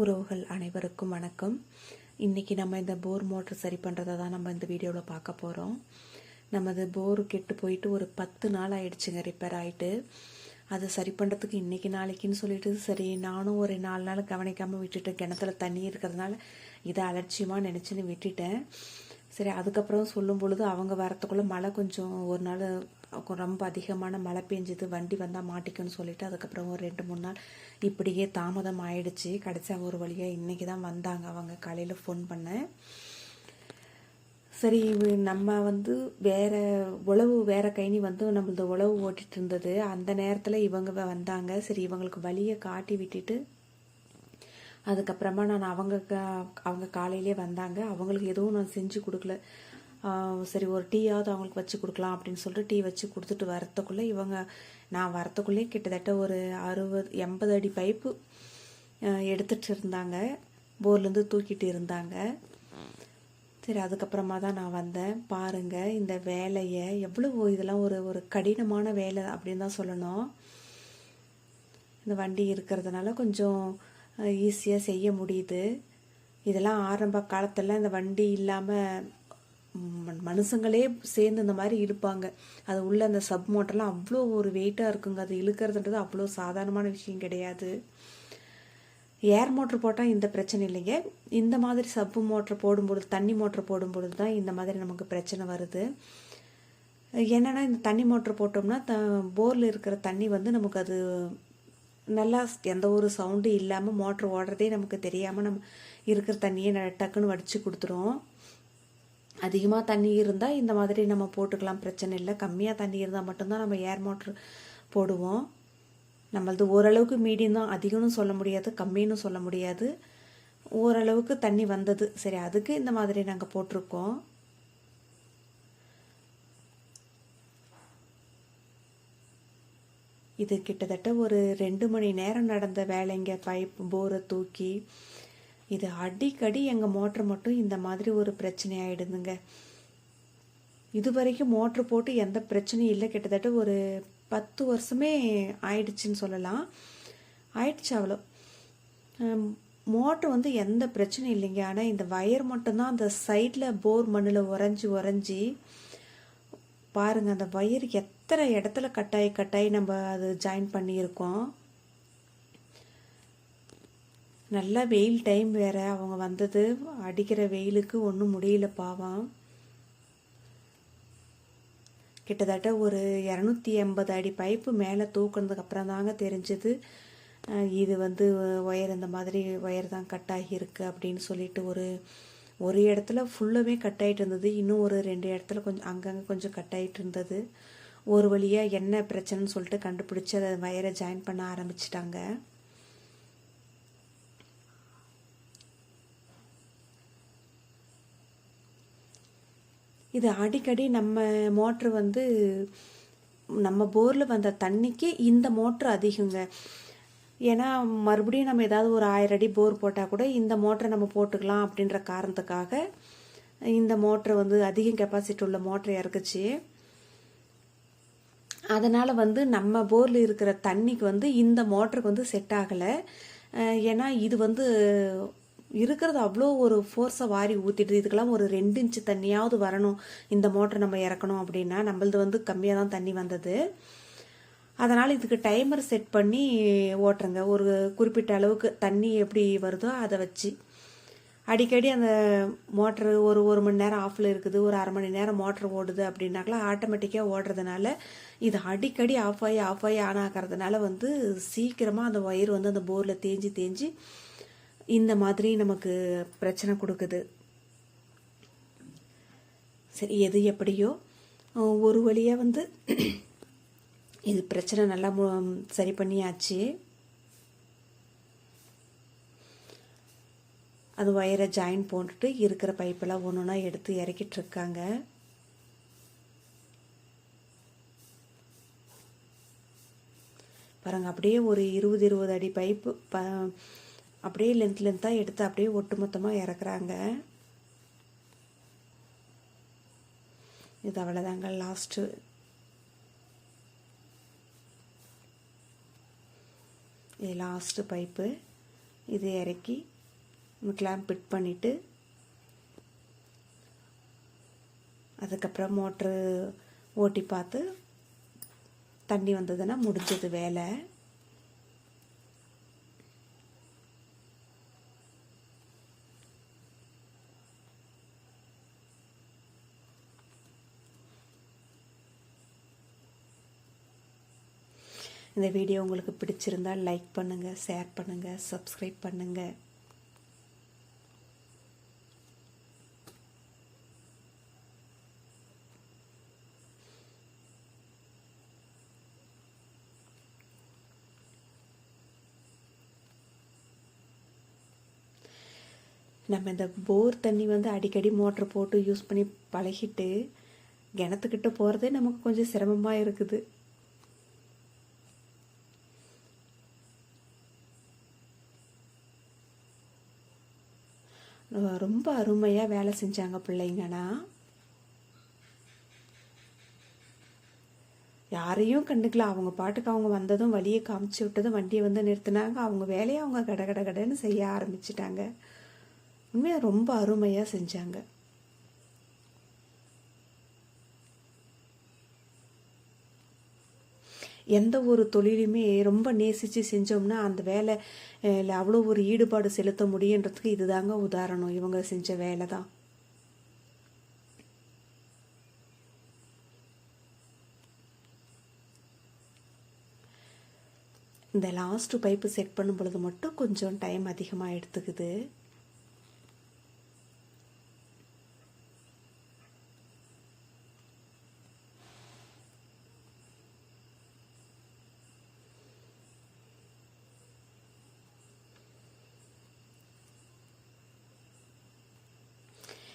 உறவுகள் அனைவருக்கும் வணக்கம். இன்றைக்கி நம்ம இந்த போர் மோட்டர் சரி பண்ணுறதை தான் நம்ம இந்த வீடியோவில் பார்க்க போகிறோம் நமது போர் கெட்டு போயிட்டு ஒரு பத்து நாள் ஆயிடுச்சுங்க ரிப்பேர் ஆகிட்டு அதை சரி பண்ணுறதுக்கு இன்றைக்கி நாளைக்குன்னு சொல்லிட்டு சரி நானும் ஒரு நாலு நாள் கவனிக்காமல் விட்டுட்டேன் கிணத்துல தண்ணி இருக்கிறதுனால இதை அலட்சியமாக நினச்சின்னு விட்டுட்டேன். சரி அதுக்கப்புறம் சொல்லும் பொழுது அவங்க வரத்துக்குள்ளே மழை கொஞ்சம் ஒரு நாள் ரொம்ப அதிகமான மழை பெஞ்சது வண்டி வந்தால் மாட்டிக்கும்னு சொல்லிட்டு அதுக்கப்புறம் ஒரு ரெண்டு மூணு நாள் இப்படியே தாமதம் ஆயிடுச்சு. கடைசியாக ஒரு வழியாக இன்றைக்கி தான் வந்தாங்க அவங்க. காலையில் ஃபோன் பண்ணேன். சரி நம்ம வந்து வேற உழவு வேற கைனி வந்து நம்மளது உழவு ஓட்டிட்டு இருந்தது. அந்த நேரத்தில் இவங்க வந்தாங்க. சரி இவங்களுக்கு வழியை காட்டி விட்டுட்டு அதுக்கப்புறமா நான் அவங்க கா- அவங்க காலையிலே வந்தாங்க. அவங்களுக்கு எதுவும் நான் செஞ்சு கொடுக்கல. சரி ஒரு டீயாவது அவங்களுக்கு வச்சு கொடுக்கலாம் அப்படின்னு சொல்லிட்டு டீ வச்சு கொடுத்துட்டு வரத்துக்குள்ளே இவங்க நான் வரத்துக்குள்ளே கிட்டத்தட்ட ஒரு அறுபது எண்பது அடி பைப்பு எடுத்துகிட்டு இருந்தாங்க. போர்லேருந்து தூக்கிட்டு இருந்தாங்க. சரி அதுக்கப்புறமா தான் நான் வந்தேன். பாருங்கள் இந்த வேலையை எவ்வளோ இதெல்லாம் ஒரு ஒரு கடினமான வேலை அப்படின்னு தான் சொல்லணும். இந்த வண்டி இருக்கிறதுனால கொஞ்சம் ஈஸியாக செய்ய முடியுது. இதெல்லாம் ஆரம்ப காலத்தில் இந்த வண்டி இல்லாமல் மனுஷங்களே சேர்ந்து இந்த மாதிரி இழுப்பாங்க அது உள்ள அந்த சப் மோட்டர்லாம் அவ்வளோ ஒரு வெயிட்டாக இருக்குங்க. அது இழுக்கிறதுன்றது அவ்வளோ சாதாரணமான விஷயம் கிடையாது. ஏர் மோட்ரு போட்டால் இந்த பிரச்சனை இல்லைங்க. இந்த மாதிரி சப்பு மோட்ரு போடும்பொழுது தண்ணி மோட்ரு போடும்பொழுது தான் இந்த மாதிரி நமக்கு பிரச்சனை வருது. என்னென்னா இந்த தண்ணி மோட்ரு போட்டோம்னா த போரில் இருக்கிற தண்ணி வந்து நமக்கு அது நல்லா எந்த ஒரு சவுண்டும் இல்லாமல் மோட்ரு ஓடுறதே நமக்கு தெரியாமல் நம்ம இருக்கிற தண்ணியை ந- டக்குன்னு வடித்து கொடுத்துரும். அதிகமாக தண்ணி இருந்தால் இந்த மாதிரி நம்ம போட்டுக்கலாம் பிரச்சனை இல்லை. கம்மியாக தண்ணி இருந்தால் மட்டும்தான் நம்ம ஏர் மோட்ரு போடுவோம். நம்மளது ஓரளவுக்கு மீடியம் தான். அதிகம்னு சொல்ல முடியாது கம்மின்னு சொல்ல முடியாது. ஓரளவுக்கு தண்ணி வந்தது. சரி அதுக்கு இந்த மாதிரி நாங்கள் போட்டிருக்கோம். இது கிட்டத்தட்ட ஒரு ரெண்டு மணி நேரம் நடந்த வேலைங்க. பைப் போரை தூக்கி இது அடிக்கடி எங்கள் மோட்டர் மட்டும் இந்த மாதிரி ஒரு பிரச்சனை ஆயிடுதுங்க இது வரைக்கும் மோட்ரு போட்டு எந்த பிரச்சனையும் இல்லை. கிட்டத்தட்ட ஒரு பத்து வருஷமே ஆயிடுச்சுன்னு சொல்லலாம். ஆயிடுச்சு அவ்வளோ. மோட்ரு வந்து எந்த பிரச்சனையும் இல்லைங்க. ஆனால் இந்த வயர் மட்டும்தான் அந்த சைடில் போர் மண்ணில் உறைஞ்சி உறைஞ்சி பாருங்கள் அந்த வயர் எத்தனை இடத்துல கட்டாயி கட்டாயி நம்ம அது ஜாயின் பண்ணியிருக்கோம். நல்லா வெயில் டைம் வேற. அவங்க வந்தது அடிக்கிற வெயிலுக்கு ஒன்றும் முடியல பாவம். கிட்டத்தட்ட ஒரு இரநூத்தி எண்பது அடி பைப்பு மேலே தூக்குனதுக்கப்புறம் தாங்க தெரிஞ்சது இது வந்து ஒயர் இந்த மாதிரி ஒயர் தான் கட் ஆகியிருக்கு அப்படின்னு சொல்லிட்டு ஒரு ஒரு இடத்துல ஃபுல்லாகவே கட் ஆகிட்டு இருந்தது. இன்னும் ஒரு ரெண்டு இடத்துல கொஞ்சம் அங்கங்கே கொஞ்சம் கட் ஆகிட்டு இருந்தது. ஒரு வழியாக என்ன பிரச்சனைன்னு சொல்லிட்டு கண்டுபிடிச்சி அதை வயரை ஜாயின் பண்ண ஆரம்பிச்சிட்டாங்க. இது அடிக்கடி நம்ம மோட்ரு வந்து நம்ம போரில் வந்த தண்ணிக்கு இந்த மோட்ரு அதிகங்க. ஏன்னா மறுபடியும் நம்ம ஏதாவது ஒரு ஆயிரம் அடி போர் போட்டால் கூட இந்த மோட்டரை நம்ம போட்டுக்கலாம் அப்படின்ற காரணத்துக்காக இந்த மோட்ரு வந்து அதிக கெப்பாசிட்டி உள்ள மோட்டரை இறக்குச்சு. அதனால் வந்து நம்ம போரில் இருக்கிற தண்ணிக்கு வந்து இந்த மோட்டருக்கு வந்து செட் ஆகலை. ஏன்னா இது வந்து இருக்கிறது அவ்வளோ ஒரு ஃபோர்ஸை வாரி ஊற்றிட்டு இதுக்கெல்லாம் ஒரு ரெண்டு இன்ச்சு தண்ணியாவது வரணும் இந்த மோட்டர் நம்ம இறக்கணும் அப்படின்னா நம்மளது வந்து கம்மியாக தான் தண்ணி வந்தது. அதனால் இதுக்கு டைமர் செட் பண்ணி ஓட்டுறங்க. ஒரு குறிப்பிட்ட அளவுக்கு தண்ணி எப்படி வருதோ அதை வச்சு. அடிக்கடி அந்த மோட்ரு ஒரு ஒரு மணி நேரம் ஆஃபில் இருக்குது ஒரு அரை மணி நேரம் மோட்ரு ஓடுது அப்படின்னாக்கெல்லாம் ஆட்டோமேட்டிக்காக ஓடுறதுனால இது அடிக்கடி ஆஃப் ஆகி ஆஃப் ஆகி ஆன் ஆகிறதுனால வந்து சீக்கிரமாக அந்த ஒயர் வந்து அந்த போரில் தேஞ்சி தேஞ்சி இந்த மாதிரி நமக்கு பிரச்சனை கொடுக்குது. சரி எது எப்படியோ ஒரு வழியாக வந்து இது பிரச்சனை நல்லா மு- சரி பண்ணியாச்சு. அது ஒயரை ஜாயின் போட்டுட்டு இருக்கிற பைப்பெல்லாம் ஒன்று ஒன்றா எடுத்து இறக்கிட்டு இருக்காங்க. பாருங்க அப்படியே ஒரு இருபது இருபது அடி பைப்பு ப அப்படியே லென்த் லென்த்தாக எடுத்து அப்படியே ஒட்டுமொத்தமாக இறக்குறாங்க. இது அவ்வளோதாங்க லாஸ்ட்டு இது லாஸ்ட்டு பைப்பு இது இறக்கி கிளாம்ப் பிட் பண்ணிவிட்டு அதுக்கப்புறம் மோட்ரு ஓட்டி பார்த்து தண்ணி வந்ததுன்னா முடிஞ்சது வேலை. இந்த வீடியோ உங்களுக்கு பிடிச்சிருந்தா லைக் பண்ணுங்கள் ஷேர் பண்ணுங்கள் சப்ஸ்கிரைப் பண்ணுங்கள் நம்ம இந்த போர் தண்ணி வந்து அடிக்கடி மோட்ரு போட்டு யூஸ் பண்ணி பழகிட்டு கிணத்துக்கிட்ட போகிறதே நமக்கு கொஞ்சம் சிரமமாக இருக்குது. ரொம்ப அருமையாக வேலை செஞ்சாங்க பிள்ளைங்கன்னா யாரையும் கண்டுக்கல. அவங்க பாட்டுக்கு அவங்க வந்ததும் வழியை காமிச்சு விட்டதும் வண்டியை வந்து நிறுத்தினாங்க. அவங்க வேலையை அவங்க கட கட கடன்னு செய்ய ஆரம்பிச்சிட்டாங்க. உண்மையாக ரொம்ப அருமையாக செஞ்சாங்க. எந்த ஒரு தொழிலுமே ரொம்ப நேசித்து செஞ்சோம்னா அந்த வேலை இல்லை அவ்வளோ ஒரு ஈடுபாடு செலுத்த முடியுன்றதுக்கு இதுதாங்க உதாரணம். இவங்க செஞ்ச வேலை தான். இந்த லாஸ்ட்டு பைப்பு செட் பண்ணும் பொழுது மட்டும் கொஞ்சம் டைம் அதிகமாக எடுத்துக்குது.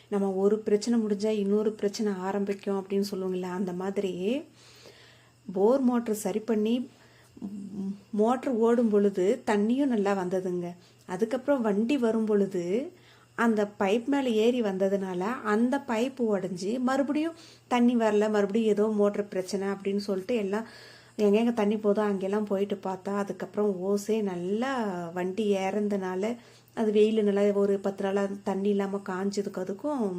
நம்ம ஒரு பிரச்சனை முடிஞ்சால் இன்னொரு பிரச்சனை ஆரம்பிக்கும் அப்படின்னு சொல்லுவாங்கல்ல அந்த மாதிரி போர் மோட்ரு சரி பண்ணி மோட்ரு ஓடும் பொழுது தண்ணியும் நல்லா வந்ததுங்க. அதுக்கப்புறம் வண்டி வரும் பொழுது அந்த பைப் மேலே ஏறி வந்ததுனால அந்த பைப்பு உடஞ்சி மறுபடியும் தண்ணி வரல மறுபடியும் ஏதோ மோட்ரு பிரச்சனை அப்படின்னு சொல்லிட்டு எல்லாம் எங்கெங்க தண்ணி போதோ அங்கெல்லாம் போயிட்டு பார்த்தா அதுக்கப்புறம் ஓசே நல்லா வண்டி ஏறந்தனால அது வெயில் நல்லா ஒரு பத்து நாளாக தண்ணி இல்லாமல் காஞ்சதுக்கு அதுக்கும்